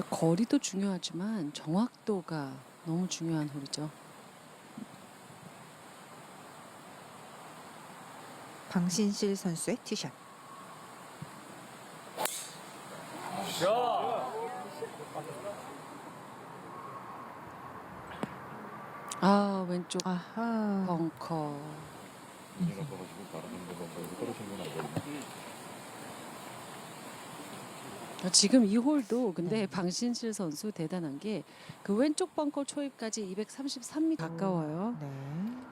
거리도 중요하지만 정확도가 너무 중요한 홀이죠. 방신실 선수의 티샷. 아 왼쪽 아하. 벙커. 아, 지 금 이 홀도 근데 네. 방신실 선수 대단한 게 그 왼쪽 벙커 초입까지 233m 가까워요. 네.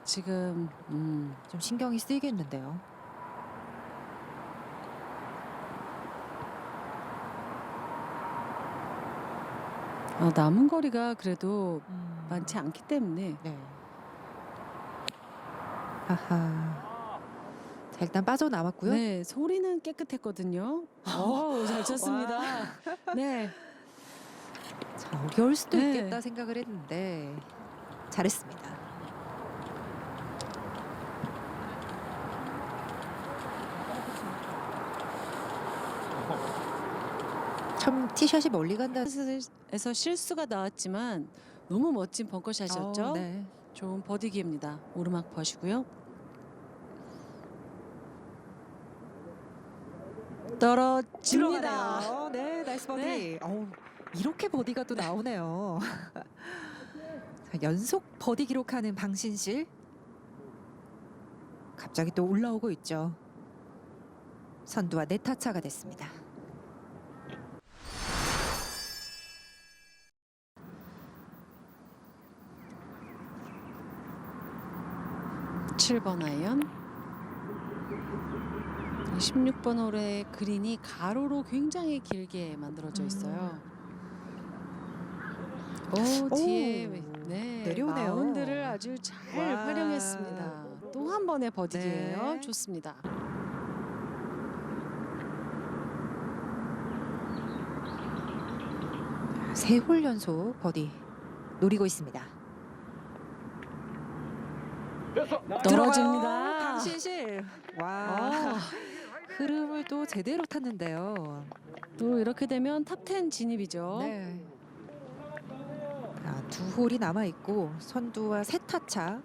지금 음, 좀 신경이 쓰이겠는데요. 아, 남은 거리가 그래도 음. 많지 않기 때문에 네. 아하. 자, 일단 빠져나왔고요. 네 소리는 깨끗했거든요. 오, 잘 쳤습니다. 네. 자, 어려울 수도 네. 있겠다 생각을 했는데 잘했습니다. 참 티샷이 멀리 간다. 에서 실수가 나왔지만 너무 멋진 벙커샷이었죠. 어, 네. 좋은 버디 기회입니다. 오르막 퍼시고요. 떨어집니다. 들어가네요. 네, 나이스 버디. 네. 어우, 이렇게 버디가 또 나오네요. 자, 연속 버디 기록하는 방신실. 갑자기 또 올라오고 있죠. 선두와 네타 차가 됐습니다. 칠번 아이언. 16번 홀의 그린이 가로로 굉장히 길게 만들어져 있어요. 오 뒤에 오, 네 내려오네요. 마운드를 아주 잘 와. 활용했습니다. 또 한 번의 버디기예요. 네. 좋습니다. 세 홀 연속 버디 노리고 있습니다. 떨어집니다. 방신실. 와. 아, 흐름을 또 제대로 탔는데요. 또 이렇게 되면 탑10 진입이죠. 네. 아, 두 홀이 남아 있고 선두와 세 타차.